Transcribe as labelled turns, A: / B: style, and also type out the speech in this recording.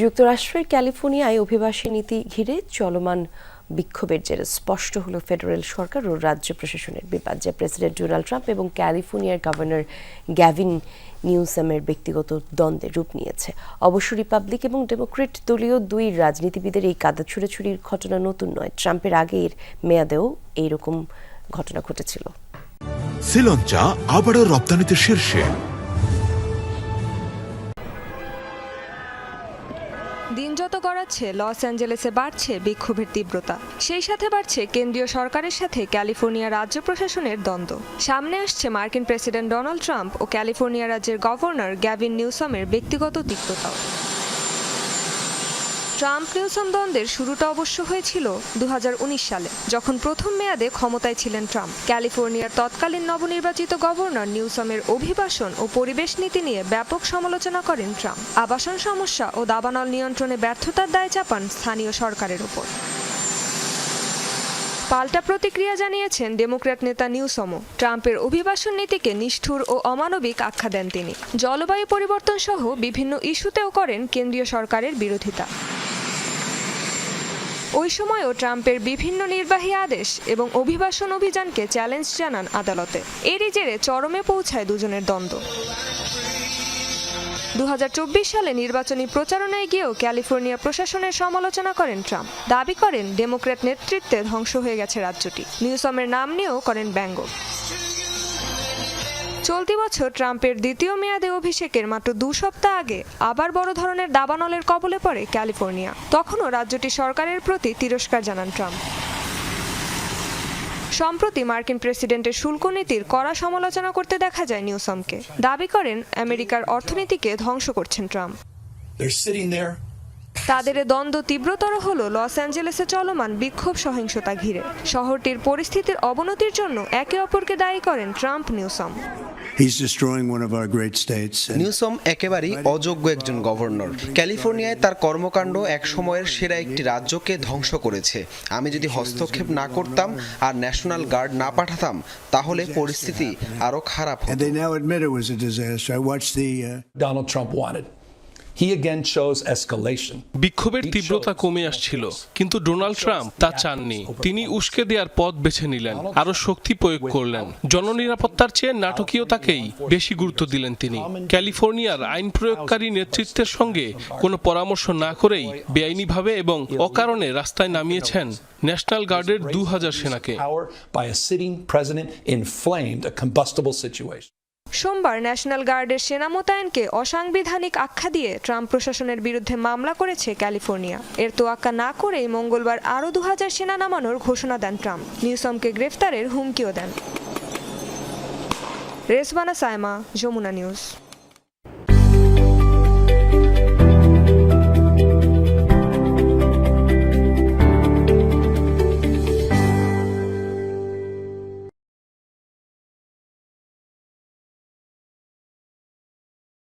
A: যুক্তরাষ্ট্রের ক্যালিফোর্নিয়ায় অভিবাসী নীতি ঘিরে চলমান বিক্ষোভের জেরে স্পষ্ট হলো ফেডারেল সরকার ও রাজ্য প্রশাসনের বিবাদ যা প্রেসিডেন্ট ডোনাল্ড ট্রাম্প এবং ক্যালিফোর্নিয়ার গভর্নর গ্যাভিন নিউসামের ব্যক্তিগত দ্বন্দ্বে রূপ নিয়েছে। অবশ্য রিপাবলিক এবং ডেমোক্রেট দলীয় দুই রাজনীতিবিদের এই কাদা ছুড়াছুড়ির ঘটনা নতুন নয়। ট্রাম্পের আগের মেয়াদেও এইরকম ঘটনা ঘটেছিল।
B: শ্রীলঞ্চা আবারও রপ্তানিতে শীর্ষে।
C: দিন যত গড়াচ্ছে, লস অ্যাঞ্জেলেসে বাড়ছে বিক্ষোভের তীব্রতা। সেই সাথে বাড়ছে কেন্দ্রীয় সরকারের সাথে ক্যালিফোর্নিয়া রাজ্য প্রশাসনের দ্বন্দ্ব। সামনে আসছে মার্কিন প্রেসিডেন্ট ডোনাল্ড ট্রাম্প ও ক্যালিফোর্নিয়া রাজ্যের গভর্নর গ্যাভিন নিউসমের ব্যক্তিগত তিক্ততাও। ট্রাম্প নিউসম দ্বন্দ্বের শুরুটা অবশ্য হয়েছিল দু হাজার উনিশ সালে, যখন প্রথম মেয়াদে ক্ষমতায় ছিলেন ট্রাম্প। ক্যালিফোর্নিয়ার তৎকালীন নবনির্বাচিত গভর্নর নিউসমের অভিবাসন ও পরিবেশ নীতি নিয়ে ব্যাপক সমালোচনা করেন ট্রাম্প। আবাসন সমস্যা ও দাবানল নিয়ন্ত্রণে ব্যর্থতার দায় চাপান স্থানীয় সরকারের উপর পাল্টা প্রতিক্রিয়া জানিয়েছেন ডেমোক্র্যাট নেতা নিউসমো ট্রাম্পের অভিবাসন নীতিকে নিষ্ঠুর ও অমানবিক আখ্যা দেন তিনি। জলবায়ু পরিবর্তন সহ বিভিন্ন ইস্যুতেও করেন কেন্দ্রীয় সরকারের বিরোধিতা। ওই সময়ও ট্রাম্পের বিভিন্ন নির্বাহী আদেশ এবং অভিবাসন অভিযানকে চ্যালেঞ্জ জানান আদালতে। এরই জেরে চরমে পৌঁছায় দুজনের দ্বন্দ্ব। দু হাজার চব্বিশ সালে নির্বাচনী প্রচারণায় গিয়েও ক্যালিফোর্নিয়া প্রশাসনের সমালোচনা করেন ট্রাম্প। দাবি করেন, ডেমোক্র্যাট নেতৃত্বে ধ্বংস হয়ে গেছে রাজ্যটি। নিউসমের নাম নিয়েও করেন ব্যঙ্গ। চলতি বছর ট্রাম্পের দ্বিতীয় মেয়াদে অভিষেকের মাত্র দু সপ্তাহ আগে আবার বড় ধরনের দাবানলের কবলে পড়ে ক্যালিফোর্নিয়া। তখনও রাজ্যটি সরকারের প্রতি তিরস্কার জানান ট্রাম্প। সম্প্রতি মার্কিন প্রেসিডেন্টের শুল্ক নীতির কড়া সমালোচনা করতে দেখা যায় নিউসমকে। দাবি করেন, আমেরিকার অর্থনীতিকে ধ্বংস করছেন ট্রাম্প। তাদের দ্বন্দ্ব তীব্রতর হল লস অ্যাঞ্জেলেসে চলমান বিক্ষোভ সহিংসতা ঘিরে। শহরটির পরিস্থিতির অবনতির জন্য একে অপরকে দায়ী করেন ট্রাম্প নিউসম।
D: নিউসম একেবারেই অযোগ্য একজন গভর্নর। ক্যালিফোর্নিয়ায় তার কর্মকাণ্ড এক সময়ের সেরা একটি রাজ্যকে ধ্বংস করেছে। আমি যদি হস্তক্ষেপ না করতাম আর ন্যাশনাল গার্ড না পাঠাতাম তাহলে পরিস্থিতি আরও খারাপ হতো।
E: বিক্ষোভের তীব্রতা কমে আসছিল কিন্তু ডোনাল্ড ট্রাম্প তা চাননি। তিনি উস্কে দেওয়ার পথ বেছে নিলেন আরও শক্তি প্রয়োগ করলেন। জননিরাপত্তার চেয়ে নাটকীয়তাকেই বেশি গুরুত্ব দিলেন তিনি। ক্যালিফোর্নিয়ার আইন প্রয়োগকারী নেতৃত্বের সঙ্গে কোনো পরামর্শ না করেই বেআইনিভাবে এবং অকারণে রাস্তায় নামিয়েছেন ন্যাশনাল গার্ডের দু হাজার সেনাকে।
C: সোমবার ন্যাশনাল গার্ডের সেনা মোতায়েনকে অসাংবিধানিক আখ্যা দিয়ে ট্রাম্প প্রশাসনের বিরুদ্ধে মামলা করেছে ক্যালিফোর্নিয়া। এর তোয়াক্কা না করেই মঙ্গলবার আরও দু হাজার সেনা নামানোর ঘোষণা দেন ট্রাম্প। নিউসমকে গ্রেফতারের হুমকিও দেন। রেসবানা সায়মা, যমুনা নিউজ।